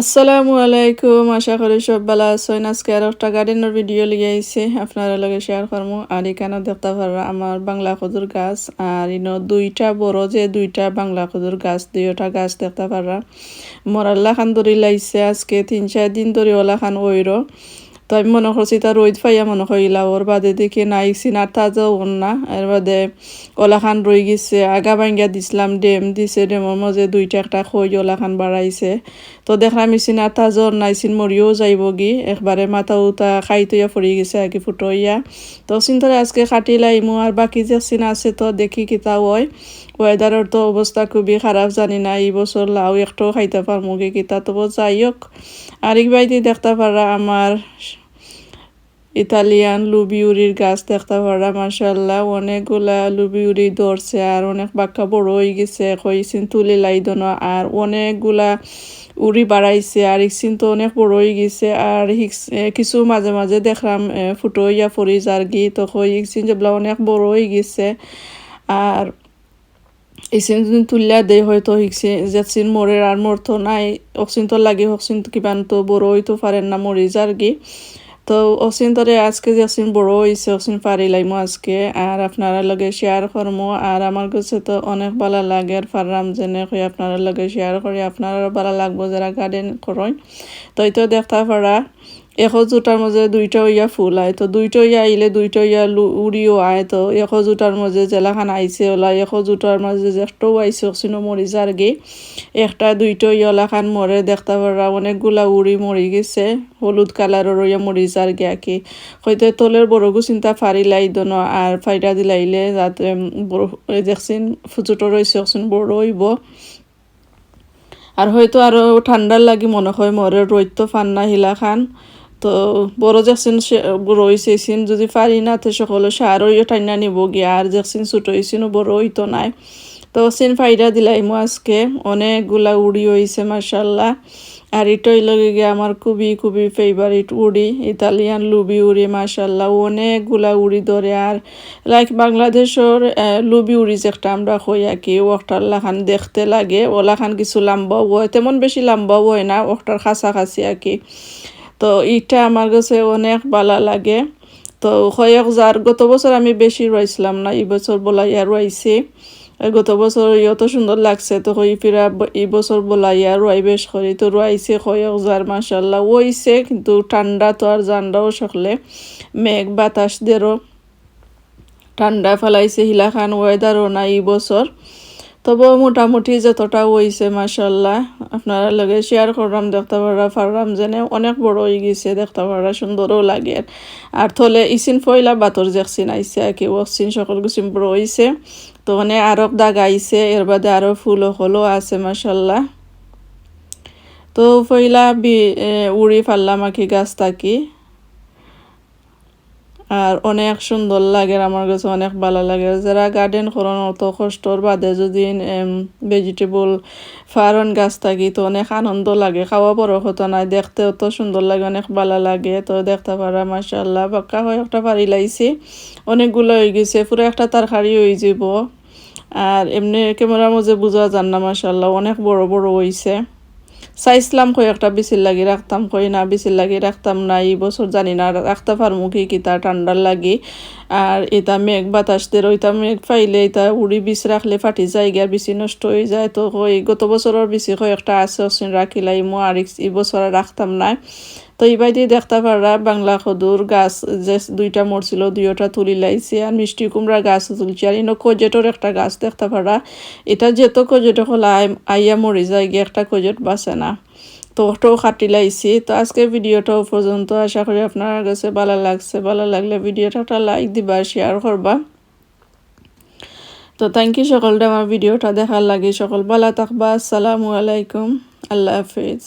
আসসালামু আলাইকুম, আশা করি সব ভালো আছেন। আজকে আর একটা গার্ডেনের ভিডিও লিয়ে আইসে আপনারা লগে শেয়ার করব আর এখানে দেখতে পারা আমার বাংলা খজুর গাছ, আর ইনো দুইটা বড় যে দুইটা বাংলা খজুর গাছ, দুইটা গাছ দেখতে পারা মরাল্লা খান ধরে লাইছে আজকে, তিন চার দিন ধরে ওলা খান ওইর। তো আমি মনে করছি তা রোদ ফাইয়া মনে করিলা ওর বাদে দেখি নাই, সিনার তাজা ওর না। এর বাদে ওলা খান রই গেছে, আগা ভাঙ্গিয়া দিছিলাম, ডেম দিছে, ডেমের মাঝে দুইটা একটা খই ওলা খান বাড়াইছে। তো দেখলাম সিনার ওর নাই, সিন মরিও যাইব গি। একবারে মাথা উতা খাই তৈয়া ফুরি গেছে, আগে ফুটইয়া তো চিন্তারে আজকে কাটি লাইমু, আর বাকি যে সিন আছে তো দেখি কিতা হয়। ওয়েদারের তো অবস্থা খুবই খারাপ জানি না, এই বছর লাউ একটাও খাইতে পারমু কি কিতা তবু যাই হোক আরেক বাইদি দেখতে পারা আমার ইতালিয়ান লুবিউরির গাছ দেখতে পারা মাসাল্লাহ অনেকগুলা লুবিউরি ধরছে আর অনেক বাক্কা বড় হয়ে গেছে। কইসিন তুলি লাই দন আর অনেকগুলা উড়ি বাড়াইছে আর ইকসিন তো অনেক বড় হয়ে গেছে। আর কিছু মাঝে মাঝে দেখলাম ফুটো ইয়া ফরি যার গি তো কই ইকসিন যেগুলা অনেক বড় হয়ে গেছে। আর ইসিন যদি তুলিয়া দেয় হয়তো হিকসি জেসিন মরে আর মরতো নাই, অক্সিন তো লাগে, অক্সিন কিবান তো বড় হইতো পারেন না মরি যার গি তো অসিন তরে আজকে যে অসিন বড় হয়েছে অসিন লাইমো আজকে আর আপনারা লগে শেয়ার করমো আর আমার কাছে তো অনেক ভালো লাগে আর ফাররাম যেনে হয়ে আপনারা লগে শেয়ার করি আপনারা ভালো লাগবো যারা গার্ডেন করেন তো এই তো দেখতে পারা এশ জোটার মাঝে দুইটা ইয়া ফুল আয়, তো দুইটা ইয়া আইলে দুইটা ইয়া উড়িও আয়, তো এশ জোটার মাঝে জেলাখান আইছে ওলা, এশ জোটার মাঝে একটাও আইছে অক্সিন মরি যার গে। একটা, দুইটা ইয়লা খান মরে দেখতে পারা অনেকগুলা উড়ি মরি গেছে, হলুদ কালারের ইয়া মরি যার গে আকি। হয়তো তোলের বড়গু চিন্তা ফারি লাই দন আর ফাইটা দিলাইলে যাতে দেখছেন ফুচুটো রয়েছে অক্সিন বড় হইব। আর হয়তো আরও ঠান্ডার লাগি মনে হয় মরে রৈত ফান্না হিলা খান তো বড় যাচ্ছেন রইছেন যদি পারি না, তো সকলে সারও টাইনা নিব গিয়া। আর যাচ্ছেন ছোটো হয়েছেন বড় হইতো নাই। তো সিন ফাইডা দিলাই মো আজকে। অনেকগুলা উড়ি হয়েছে মার্শাল্লাহ আর এটাই লগে গিয়ে আমার খুবই খুবই ফেভারিট উড়ি, ইতালিয়ান লুবি উড়ি মার্শাল্লাহ অনেকগুলা উড়ি ধরে। আর লাইক বাংলাদেশের লুবি উড়ি যে একটা আমরা হই আর কি ওটার লাখান দেখতে লাগে। ওলাখান কিছু লাম্বাও হয়, তেমন বেশি লাম্বাও হয় না ওটার কাছাকাছি আর কি তো ইটা আমার কাছে অনেক ভালো লাগে। তো কয়েক যার গত বছর আমি বেশি রয়েছিলাম না, এই বছর বলাইয়া রয়েছি। গত বছর ইয়ত সুন্দর লাগছে, তো কই ফিরা এই বছর বলাইয়া রয় বেশ করি। তো রয়েছে কয়েক যার মাসাল্লাহ ওইছে কিন্তু ঠান্ডা তো আর জান্ডাও সকলে। মেঘ বাতাস দেরও। ঠান্ডা ফেলাইছে হিলাখান ওয়েদারও না এই বছর। তবে মোটামুটি যতটা হয়েছে মাসাল্লাহ আপনারা লগে শেয়ার করলাম, দেখতে পারা ফারলাম যেনে অনেক বড় হয়ে গেছে, দেখতে পারা সুন্দরও লাগে। আর থলে ইসিন ফয়লা বাতর দেখছিন আইসে আর কি, ওয়াকসিন সকল কিছু বড় হয়েছে তো মানে আরও দাগ আইছে, এর বাদে আরও ফুল হলো আছে মাসাল্লাহ তো ফইলা বি উড়ি ফাললাম আর কি গাছ থাকি। আর অনেক সুন্দর লাগে আমার কাছে অনেক ভালো লাগে। যারা গার্ডেন করেন অত কষ্টর বাদে যদি ভেজিটেবল ফারন গাছ থাকি তো অনেক আনন্দ লাগে, খাওয়া বড় হতো নাই দেখতে অত সুন্দর লাগে, অনেক ভালো লাগে। তো দেখতে পারা মাসাল্লাহ পাক্কা হয়ে একটা পারি লাইছি, অনেকগুলো হয়ে গেছে, পুরো একটা তরকারি হয়ে যাব আর এমনি ক্যামেরার মধ্যে বোঝা যান না মাসাল্লাহ অনেক বড় বড় হয়েছে চাইছিলাম কই একটা বিচির লাগি রাখতাম, কই না বিচির লাগি রাখতাম না, এই বছর জানি না, রাখতে পারমু কি কিতা ঠান্ডার লাগি। আর এটা মেঘ বাতাস দের ওইটা মেঘ পাইলে এটা উড়ি বিষ রাখলে ফাটি যায় গিয়া বিচি নষ্ট হয়ে যায়। তো কই, গত বছরের বিচি কয়েকটা আছে রাখিলাই মো আর এই বছর রাখতাম না তো এইবার দিয়ে দেখতে পারা বাংলা খদুর, গাছ যে দুইটা মরছিল দুইটা তুলি লাইছে আর মিষ্টি কুমড়া গাছ তুলছে। আর ইনো কজেটর একটা গাছ দেখতে পারা এটা যেত কজেট হলো আইয়া মরি যায়, গিয়ে একটা কজেট বাঁচে না। তো ওটাও খাটি লাইছি। তো আজকে ভিডিওটাও পর্যন্ত, আশা করি আপনার কাছে ভালো লাগছে। ভালো লাগলে ভিডিওটা একটা লাইক দিবা শেয়ার করবা। তো থ্যাংক ইউ সকলটা আমার ভিডিওটা দেখার লাগে। সকল ভালো থাকবা। আসসালামু আলাইকুম। আল্লাহ হাফিজ।